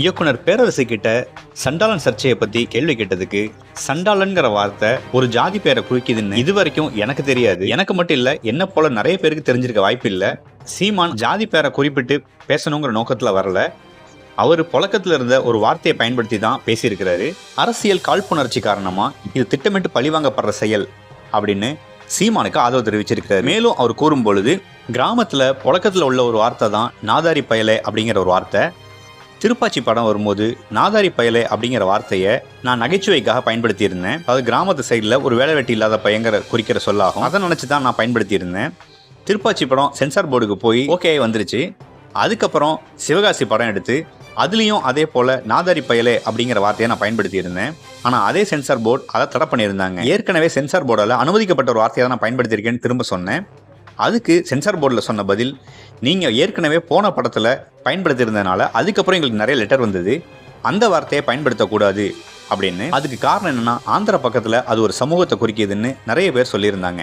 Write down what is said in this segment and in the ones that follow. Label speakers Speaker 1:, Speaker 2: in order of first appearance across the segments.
Speaker 1: இயக்குனர் பேரரசு கிட்ட சண்டாளன் சர்ச்சையை பத்தி கேள்வி கேட்டதுக்கு சண்டாளன்கிற வார்த்தை ஒரு ஜாதி பேரை குறிக்குதுன்னு இது வரைக்கும் எனக்கு தெரியாது. எனக்கு மட்டும் இல்ல என்ன போல நிறைய பேருக்கு தெரிஞ்சிருக்க வாய்ப்பு இல்ல. சீமான் ஜாதி பேரை குறிப்பிட்டு பேசணுங்கிற நோக்கத்துல வரல. அவர் புழக்கத்துல இருந்த ஒரு வார்த்தையை பயன்படுத்தி தான் பேசியிருக்கிறாரு. அரசியல் காழ்ப்புணர்ச்சி காரணமா இது திட்டமிட்டு பழிவாங்கப்படுற செயல் அப்படின்னு சீமானுக்கு ஆதரவு தெரிவிச்சிருக்கிறார். மேலும் அவர் கூறும் பொழுது கிராமத்துல புழக்கத்துல உள்ள ஒரு வார்த்தை தான் நாதாரி பயலே அப்படிங்கிற ஒரு வார்த்தை. திருப்பாச்சி படம் வரும்போது நாதாரி பயலே அப்படிங்கிற வார்த்தையை நான் நகைச்சுவைக்காக பயன்படுத்தியிருந்தேன். அதாவது கிராமத்து சைடில் ஒரு வேலை வெட்டி இல்லாத பயங்கர குறிக்கிற சொல்லாகும். அதை நினச்சி தான் நான் பயன்படுத்தியிருந்தேன். திருப்பாச்சி படம் சென்சார் போர்டுக்கு போய் ஓகே வந்துருச்சு. அதுக்கப்புறம் சிவகாசி படம் எடுத்து அதுலேயும் அதே போல் நாதாரி பயலே அப்படிங்கிற வார்த்தையை நான் பயன்படுத்தியிருந்தேன். ஆனால் அதே சென்சார் போர்டு அதை தடை பண்ணியிருந்தாங்க. ஏற்கனவே சென்சார் போர்டால் அனுமதிக்கப்பட்ட ஒரு வார்த்தையை தான் நான் பயன்படுத்தியிருக்கேன்னு திரும்ப சொன்னேன். அதுக்கு சென்சார் போர்டில் சொன்ன பதில் நீங்கள் ஏற்கனவே போன படத்தில் பயன்படுத்தியிருந்தனால அதுக்கப்புறம் எங்களுக்கு நிறைய லெட்டர் வந்தது. அந்த வார்த்தையை பயன்படுத்தக்கூடாது அப்படின்னு. அதுக்கு காரணம் என்னென்னா ஆந்திர பக்கத்தில் அது ஒரு சமூகத்தை குறிக்கிதுன்னு நிறைய பேர் சொல்லியிருந்தாங்க.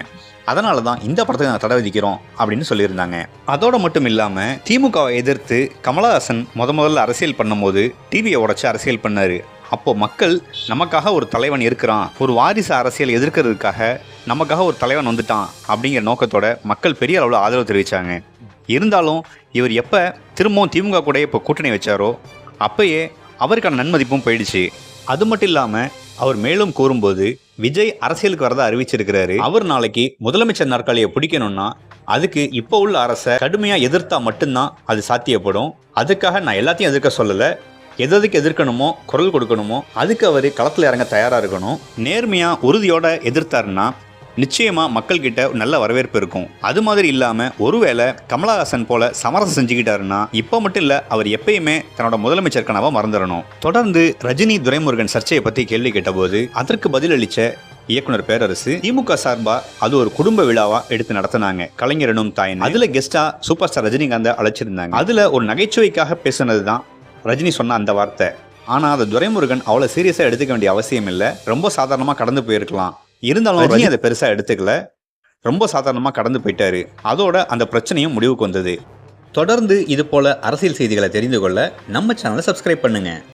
Speaker 1: அதனால தான் இந்த படத்துக்கு நாங்கள் தடை விதிக்கிறோம் அப்படின்னு சொல்லியிருந்தாங்க. அதோடு மட்டும் இல்லாமல் திமுகவை எதிர்த்து கமலஹாசன் முத முதல்ல அரசியல் பண்ணும்போது டிவியை உடச்சி அரசியல் பண்ணார். அப்போது மக்கள் நமக்காக ஒரு தலைவன் இருக்கிறான். ஒரு வாரிசு அரசியல் எதிர்க்கிறதுக்காக நமக்காக ஒரு தலைவன் வந்துட்டான் அப்படிங்கிற நோக்கத்தோட மக்கள் பெரிய அளவில் ஆதரவு தெரிவித்தாங்க இருந்தாலும் இவர் எப்போ திரும்பவும் திமுக கூட இப்போ கூட்டணி வச்சாரோ அப்பயே அவருக்கான நன்மதிப்பும் போயிடுச்சு. அது மட்டும் இல்லாமல் அவர் மேலும் கூறும்போது விஜய் அரசியலுக்கு வரதா அறிவிச்சிருக்கிறாரு. அவர் நாளைக்கு முதலமைச்சர் நாற்காலியை பிடிக்கணும்னா அதுக்கு இப்போ உள்ள அரசை கடுமையாக எதிர்த்தா மட்டும்தான் அது சாத்தியப்படும். அதுக்காக நான் எல்லாத்தையும் எதிர்க்க சொல்லலை. எதுக்கு எதிர்க்கணுமோ குரல் கொடுக்கணுமோ அதுக்கு அவர் களத்தில் இறங்க தயாராக இருக்கணும். நேர்மையாக உறுதியோட எதிர்த்தாருன்னா நிச்சயமாக மக்கள்கிட்ட நல்ல வரவேற்பு இருக்கும். அது மாதிரி இல்லாமல் ஒருவேளை கமலஹாசன் போல சமரசம் செஞ்சுக்கிட்டாருன்னா இப்போ மட்டும் இல்லை அவர் எப்பயுமே தன்னோட முதலமைச்சர் கனவை மறந்துடணும். தொடர்ந்து ரஜினி துரைமுருகன் சர்ச்சையை பற்றி கேள்வி கேட்டபோது அதற்கு பதிலளிச்ச இயக்குனர் பேரரசு திமுக சார்பா அது ஒரு குடும்ப விழாவா எடுத்து நடத்தினாங்க. கலைஞரனும் தாயின் அதுல கெஸ்டா சூப்பர் ஸ்டார் ரஜினிகாந்தை அழைச்சிருந்தாங்க. அதுல ஒரு நகைச்சுவைக்காக பேசுனது தான் ரஜினி சொன்ன அந்த வார்த்தை. ஆனா அதை துரைமுருகன் அவ்வளவு சீரியஸா எடுத்துக்க வேண்டிய அவசியம் இல்லை. ரொம்ப சாதாரணமா கடந்து போயிருக்கலாம். இருந்தாலும் ரஜினி அதை பெருசா எடுத்துக்கல. ரொம்ப சாதாரணமா கடந்து போயிட்டாரு. அதோட அந்த பிரச்சனையும் முடிவுக்கு வந்தது. தொடர்ந்து இது போல அரசியல் செய்திகளை தெரிந்து கொள்ள நம்ம சேனலை சப்ஸ்கிரைப் பண்ணுங்க.